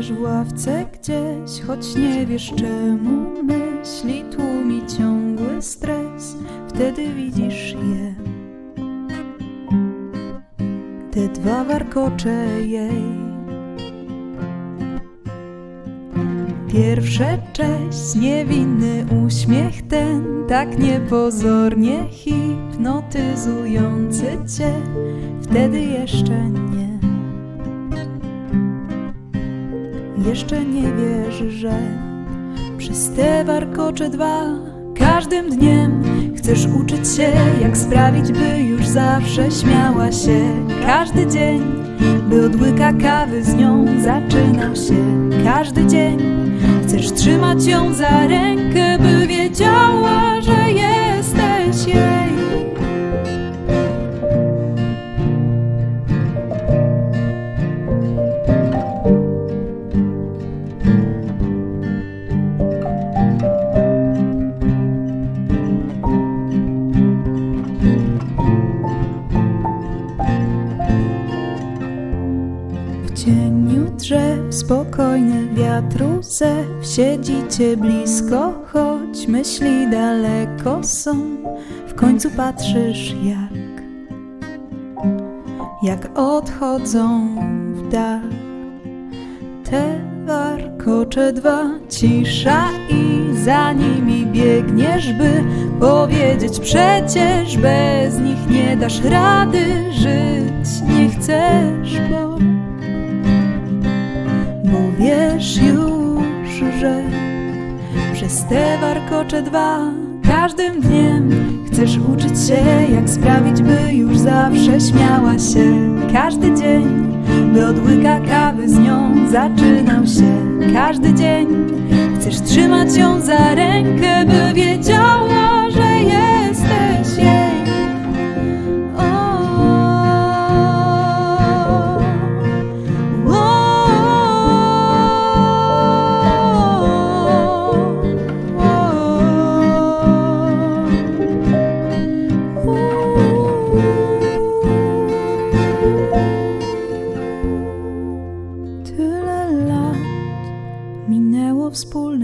Siadasz w ławce gdzieś, choć nie wiesz czemu myśli tłumi ciągły stres. Wtedy widzisz je. Te dwa warkocze jej. Pierwsze cześć, niewinny uśmiech ten, tak niepozornie hipnotyzujący cię, wtedy jeszcze nie. Jeszcze nie wiesz, że przez te warkocze dwa każdym dniem chcesz uczyć się, jak sprawić, by już zawsze śmiała się. Każdy dzień, by od łyka kawy z nią zaczynał się. Każdy dzień chcesz trzymać ją za rękę, by wiedziała, że jesteś jej. Spokojny wiatru zew Siedzicie blisko, choć myśli daleko są. W końcu patrzysz jak Jak odchodzą w dal. Te warkocze dwa Cisza i za nimi biegniesz, by Powiedzieć przecież bez nich nie dasz rady żyć. Nie chcesz, bo wiesz już, że przez te warkocze dwa każdym dniem chcesz uczyć się, jak sprawić, by już zawsze śmiała się. Każdy dzień, by od łyka kawy z nią zaczynał się. Każdy dzień chcesz trzymać ją za rękę, by wiedziała, że jesteś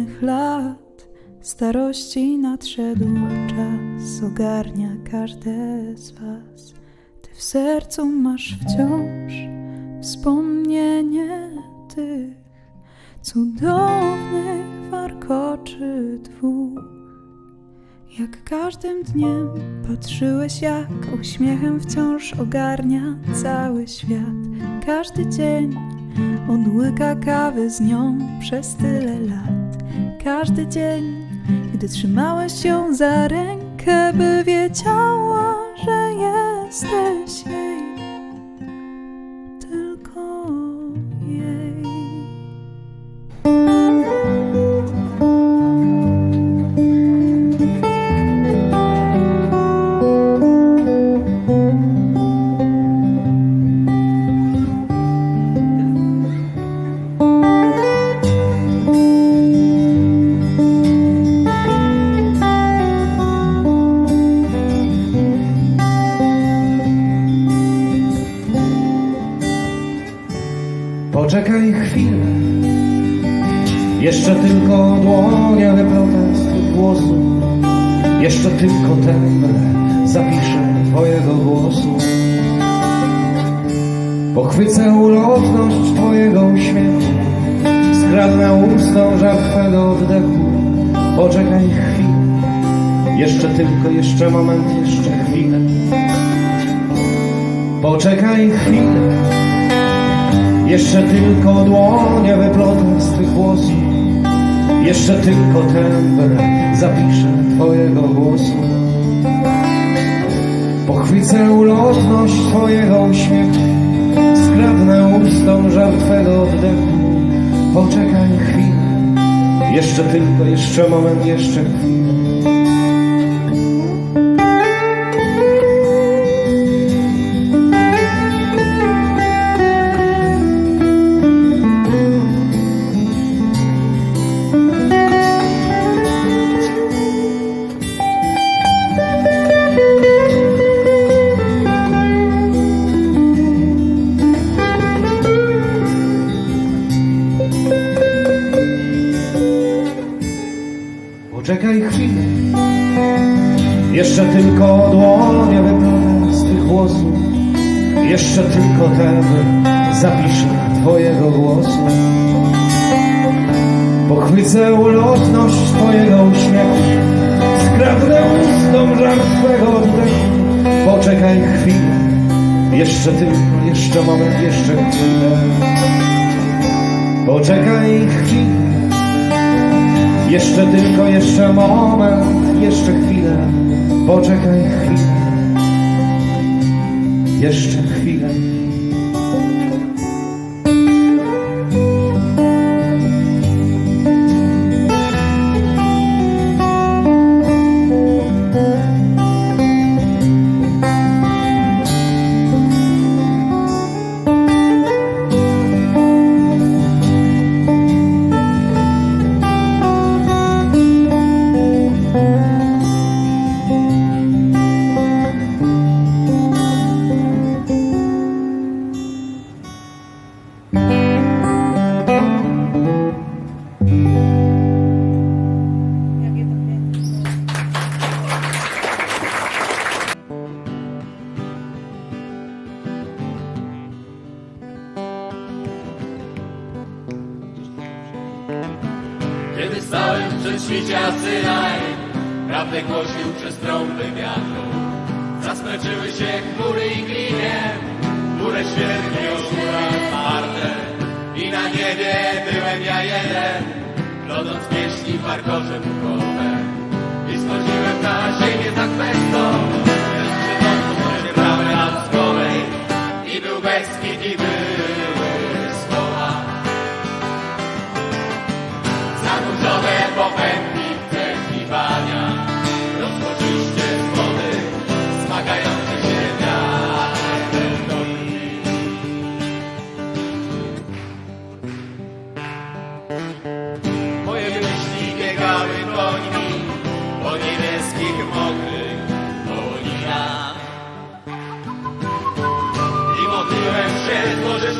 wspólnych lat, starości nadszedł czas, ogarnia każde z was. Ty w sercu masz wciąż wspomnienie tych cudownych warkoczy dwóch. Jak każdym dniem patrzyłeś, jak uśmiechem wciąż ogarnia cały świat. Każdy dzień od łyka kawy z nią przez tyle lat. Każdy dzień, gdy trzymałeś ją za rękę, by wiedziała, że jesteś Poczekaj chwilę, jeszcze tylko dłonie wyplotę z włosów, jeszcze tylko tembrę zapiszę twojego głosu. Pochwycę ulotność twojego uśmiechu, skradnę ustą żar twego oddechu. Poczekaj chwilę, jeszcze tylko, jeszcze moment, jeszcze chwilę. Poczekaj chwilę, jeszcze tylko dłonie wyplotę z twych włosów. Jeszcze tylko tembrę zapiszę twojego głosu. Pochwycę ulotność twojego uśmiechu. Skradnę ustą żar twego oddechu Poczekaj chwilę. Jeszcze tylko, jeszcze moment, jeszcze chwilę Jeszcze tylko dłonie wybrane z tych włosów, jeszcze tylko tędy zapiszę Twojego głosu. Pochwycę ulotność Twojego uśmiechu, skradnę ustom żar Twego oddechu. Poczekaj chwilę, jeszcze tylko, jeszcze moment, jeszcze chwilę. Poczekaj chwilę. Jeszcze tylko, jeszcze moment, jeszcze chwilę. Poczekaj chwilę. Jeszcze chwilę Kiedy stałem przed świcia Synaj, prawdę głosił przez trąby wiatru. Zasmęczyły się chmury i glinie, górę świerni osłura twarde. I na niebie byłem ja jeden, rodząc pieśni parkosze puchowe. I schodziłem na ziemię za kwestą,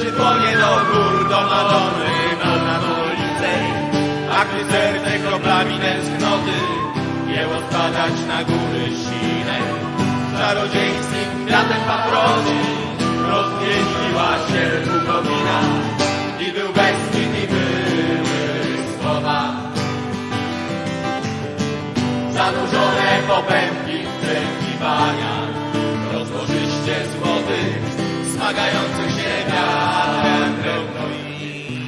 dłonie do gór, do Madony, na ulicę. A gdy serce kroplami tęsknoty jęło spadać na góry sine, czarodziejskim kwiatem paproci rozpieściła się pukowina i był bezkwit i były słowa. Zanurzone popędki w Smagających się wiatrem kręgnoi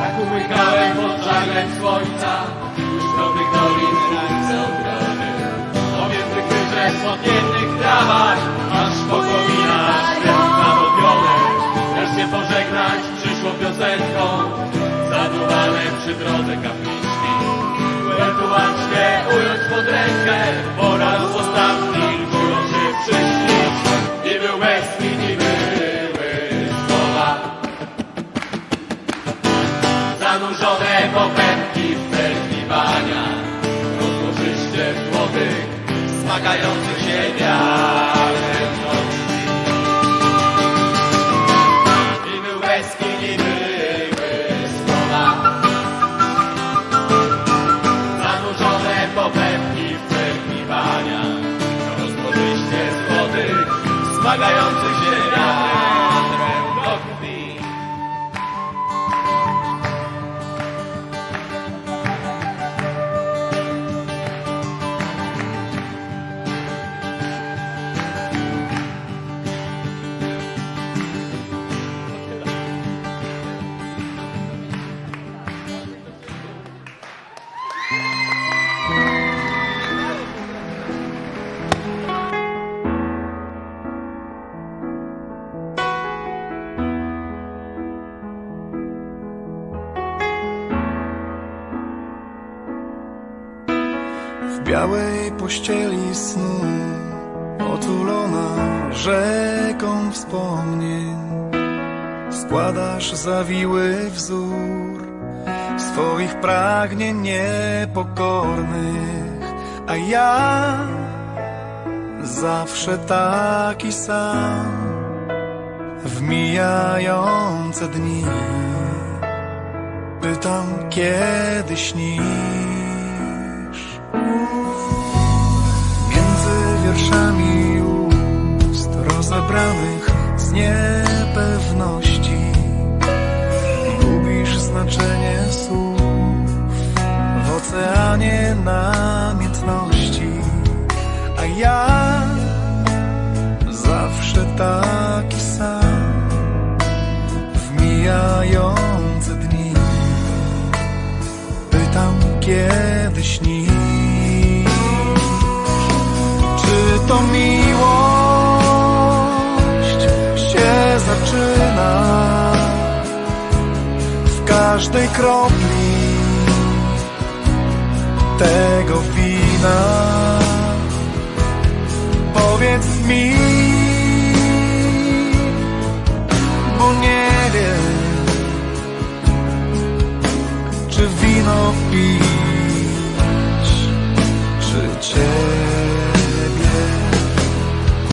Tak umykałem pod żaglem słońca Już dobrych dolin ręce ogrody Pomiędzy krzyżem pod jednych trawach Aż po kominach święta odbione Wreszcie pożegnać przyszło piosenką Zaduwane przy drodze kapliczki. Ewentualnie ująć pod Smagających się białej pościeli snu Otulona rzeką wspomnień. Składasz zawiły wzór Swoich pragnień niepokornych A ja Zawsze taki sam. W mijające dni Pytam kiedy śnisz mijające dni. Pytam, kiedy śnisz Czy to miłość się zaczyna? W każdej kropli tego